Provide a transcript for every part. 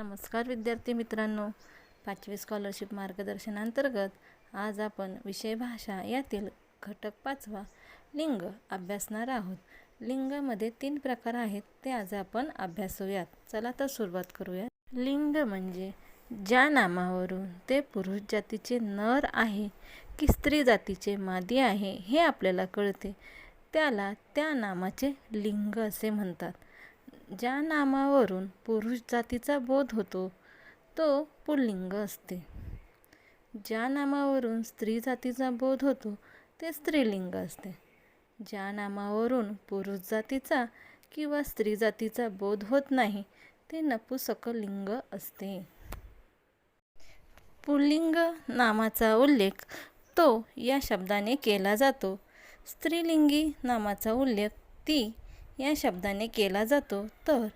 नमस्कार विद्यार्थी मित्रांनो पाचवी स्कॉलरशिप मार्गदर्शनांतर्गत आज आपण विषय भाषा यातील घटक पाचवा लिंग अभ्यासणार आहोत. लिंगामध्ये तीन प्रकार आहेत ते आज आपण अभ्यासूयात. चला तर सुरुवात करूयात. लिंग म्हणजे ज्या नामावरून ते पुरुष जातीचे नर आहे की स्त्री जातीचे मादी आहे हे आपल्याला कळते. त्याला त्या नामाचे लिंग असे म्हणतात. ज्या नामावरून पुरुष जातीचा बोध होतो तो पुल्लिंग असते. ज्या नामावरून स्त्री जातीचा बोध होतो ते स्त्रीलिंग असते. ज्या नामावरून पुरुष जातीचा किंवा स्त्री जातीचा बोध होत नाही ते नपुसकलिंग असते. पुल्लिंग नामाचा उल्लेख तो या शब्दाने केला जातो. स्त्रीलिंगी नामाचा उल्लेख ती या शब्दाने केला जातो. तर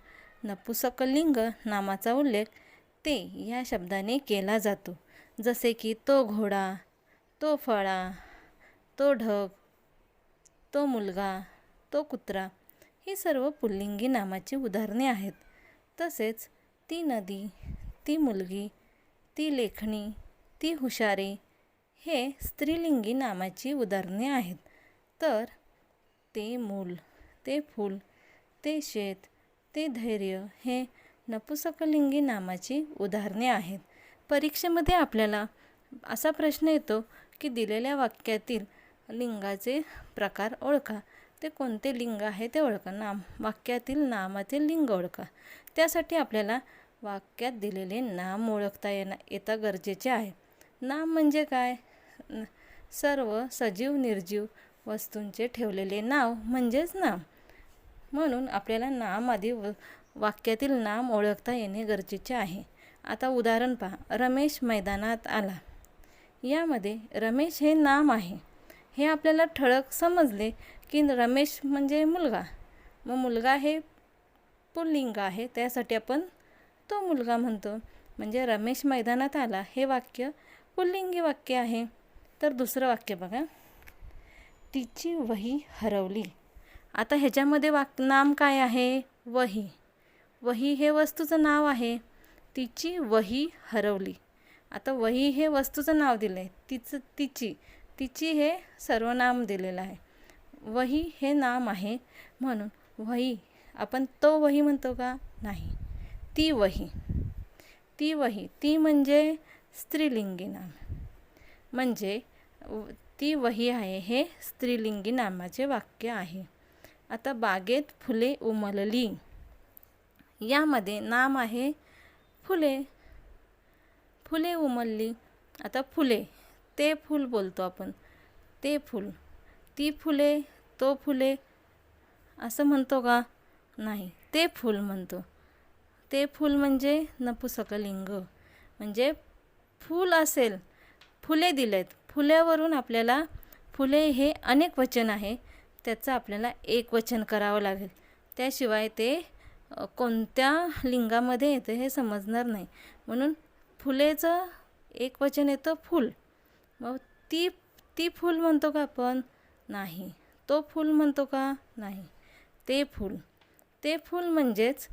नपुसकलिंग नामाचा उल्लेख ते या शब्दाने केला जातो. जसे की तो घोडा तो फळा तो ढग तो मुलगा तो कुत्रा ही सर्व पुल्लिंगी नामाची उदाहरणे आहेत. तसेच ती नदी ती मुलगी ती लेखणी ती हुशारी हे स्त्रीलिंगी नामाची उदाहरणे आहेत. तर ते मूल ते फूल ते शेत ते धैर्य हे नपुसकलिंगी नामाची उदाहरणे आहेत. परीक्षेमध्ये आपल्याला असा प्रश्न येतो की दिलेल्या वाक्यातील लिंगाचे प्रकार ओळखा. ते कोणते लिंग आहे ते ओळखा. नाम वाक्यातील नामातील लिंग ओळखा. त्यासाठी आपल्याला वाक्यात दिलेले नाम ओळखता येणं येता गरजेचे आहे. नाम म्हणजे काय? सर्व सजीव निर्जीव वस्तूंचे ठेवलेले नाव म्हणजेच नाम. म्हणून आपल्याला नाम आधी व वाक्यातील नाम ओळखता येणे गरजेचे आहे. आता उदाहरण पहा. रमेश मैदानात आला. यामध्ये रमेश हे नाम आहे. हे आपल्याला ठळक समजले की रमेश म्हणजे मुलगा. मग मुलगा हे पुल्लिंग आहे. त्यासाठी आपण तो मुलगा म्हणतो. म्हणजे रमेश मैदानात आला. हे वाक्य पुल्लिंगी वाक्य आहे. तर दुसरं वाक्य बघा. तिची वही हरवली. आता ह्याच्यामध्ये वाक नाम काय आहे? वही. वही हे वस्तूचं नाव आहे. तिची वही हरवली. आता वही हे वस्तूचं नाव दिलं आहे तिचं तिची. तिची हे सर्वनाम दिलेलं आहे. वही हे नाम आहे म्हणून वही आपण तो वही म्हणतो का? नाही. ती वही. ती वही ती म्हणजे स्त्रीलिंगी नाम. म्हणजे ती वही आहे हे स्त्रीलिंगी नामाचे वाक्य आहे. आता बागेत फुले उमलली. यामध्ये नाम आहे फुले. फुले उमलली. आता फुले. ते फूल बोलतो आपण. ते फूल. ती फुले तो फुले असं म्हणतो का? नाही. ते फूल म्हणतो. ते फूल म्हणजे नपुसकलिंग. म्हणजे फूल असेल. फुले दिलेत. फुल्यावरून आपल्याला फुले हे अनेक वचन आहे. त्याचं आपल्याला एक वचन करावं लागेल. त्याशिवाय ते कोणत्या लिंगामध्ये येतं हे समजणार नाही. म्हणून फुलेचं एक वचन येतं फूल. मग ती ती फूल म्हणतो का आपण? नाही. तो फूल म्हणतो का? नाही. ते फूल. ते फूल म्हणजेच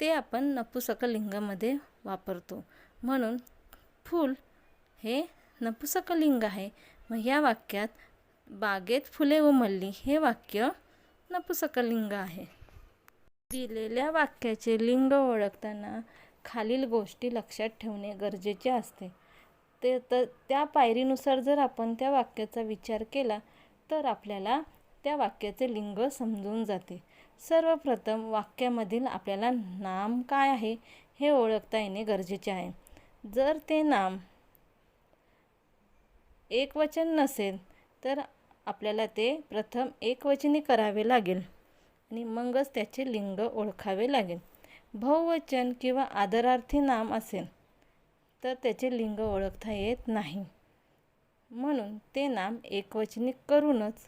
ते आपण नपुसक लिंगामध्ये वापरतो. म्हणून फूल हे नपुसक लिंग आहे. मग ह्या वाक्यात बागेत फुले उमलली. हे वाक्य नपुसकलिंग आहे. दिलेल्या वाक्याचे लिंग ओळखताना खालील गोष्टी लक्षात ठेवणे गरजेचे असते. ते तर त्या पायरीनुसार जर आपण त्या वाक्याचा विचार केला तर आपल्याला त्या वाक्याचे लिंग समजून जाते. सर्वप्रथम वाक्यामधील आपल्याला नाम काय आहे हे ओळखता येणे गरजेचे आहे. जर ते नाम एकवचन नसेल तर आपल्याला ते प्रथम एकवचनी करावे लागेल. आणि मगच त्याचे लिंग ओळखावे लागेल. बहुवचन किंवा आदरार्थी नाम असेल तर त्याचे लिंग ओळखता येत नाही. म्हणून ते नाम एकवचनी करूनच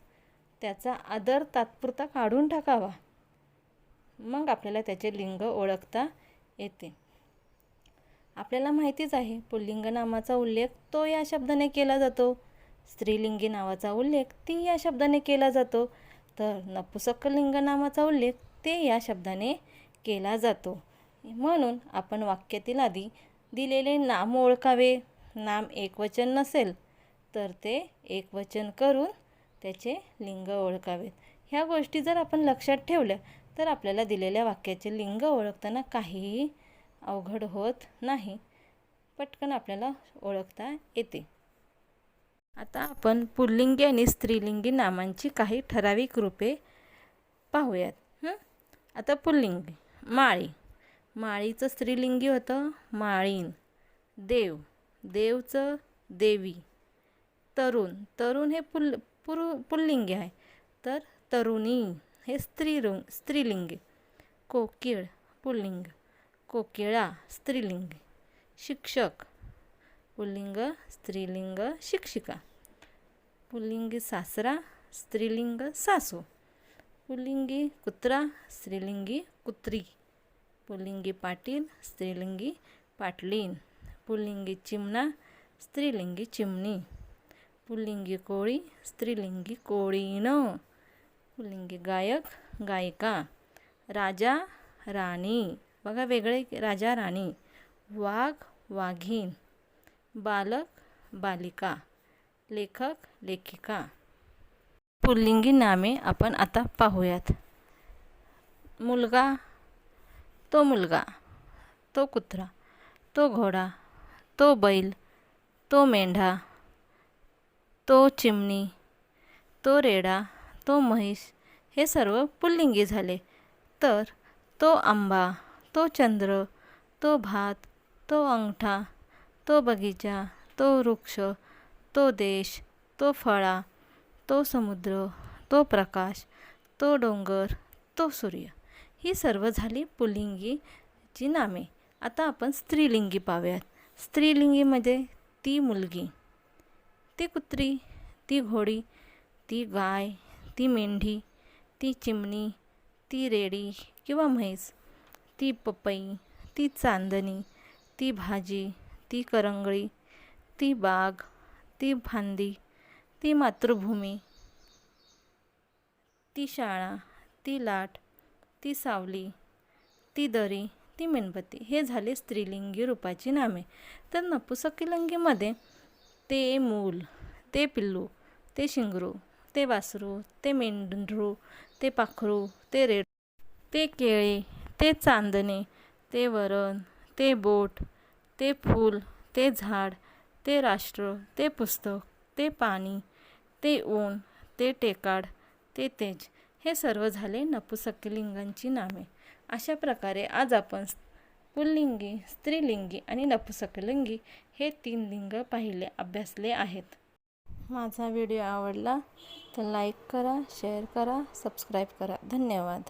त्याचा आदर तात्पुरता काढून टाकावा. मग आपल्याला त्याचे लिंग ओळखता येते. आपल्याला माहितीच आहे पुल्लिंग नामाचा उल्लेख तो या शब्दाने केला जातो. स्त्रीलिंगी नावाचा उल्लेख ती या शब्दाने केला जातो. तर नपुसकलिंग नामाचा उल्लेख ते या शब्दाने केला जातो. म्हणून आपण वाक्यातील आधी दिलेले नाम ओळखावे. नाम एकवचन नसेल तर ते एकवचन करून त्याचे लिंग ओळखावेत. ह्या गोष्टी जर आपण लक्षात ठेवल्या तर आपल्याला दिलेल्या वाक्याचे लिंग ओळखताना काहीही अवघड होत नाही. पटकन आपल्याला ओळखता येते. आता आपण पुल्लिंगी आणि स्त्रीलिंगी नामांची काही ठराविक रूपे पाहूयात आता पुल्लिंगी माळी. माळीचं स्त्रीलिंगी होतं माळीन देव देवचं देवी. तरुण तरुण हे पुल पुरु पुल्लिंगी आहे. तर तरुणी हे स्त्रीरुंग स्त्रीलिंगी. कोकिळ पुल्लिंग. कोकिळा स्त्रीलिंग. शिक्षक पुल्लिंग स्त्रीलिंग शिक्षिका. पुल्लिंगी सासरा स्त्रीलिंग सासू. पुल्लिंगी कुत्रा स्त्रीलिंगी कुत्री. पुल्लिंगी पाटील स्त्रीलिंगी पाटलीन. पुल्लिंगी चिमणा स्त्रीलिंगी चिमणी. पुल्लिंगी कोळी स्त्रीलिंगी कोळीण पुल्लिंगी गायक गायिका. राजा राणी. बघा वेगळे राजा राणी. वाघ वाघीण. बालक बालिका. लेखक लेखिका. पुल्लिंगी नामे आपण आता पाहूयात. मुलगा तो मुलगा तो कुत्रा तो घोडा तो बैल तो मेंढा तो चिमणी तो रेडा तो म्हैस हे सर्व पुल्लिंगी झाले. तर तो आंबा तो चंद्र तो भात तो अंगठा तो बगीचा तो वृक्ष तो देश तो फळा तो समुद्र तो प्रकाश तो डोंगर तो सूर्य. ही सर्व झाली पुल्लिंगीची नामे. आता आपण स्त्रीलिंगी पाहूयात. स्त्रीलिंगीमध्ये म्हणजे ती मुलगी. ती कुत्री ती घोडी ती गाय ती मेंढी ती चिमणी ती रेडी किंवा म्हैस ती पपई ती चांदणी ती भाजी ती करंगळी ती बाग ती फांदी ती मातृभूमी ती शाळा ती लाट ती सावली ती दरी ती मेणबत्ती हे झाले स्त्रीलिंगी रूपाची नामे. तर नपुसकीलिंगीमध्ये ते मूल ते पिल्लू ते शिंगरू ते वासरू ते मेंढरू ते पाखरू ते रेड ते केळे ते चांदणे ते वरण ते बोट ते फूल ते झाड ते राष्ट्र ते पुस्तक ते पाणी ते ऊन ते टेकाड ते तेज हे सर्व झाले नपुसकलिंगांची नामे अशा प्रकारे आज आपण पुल्लिंगी स्त्रीलिंगी आणि नपुसकलिंगी हे तीन लिंग पाहिले अभ्यासले आहेत. माझा व्हिडिओ आवडला तर लाईक करा शेअर करा सबस्क्राईब करा. धन्यवाद.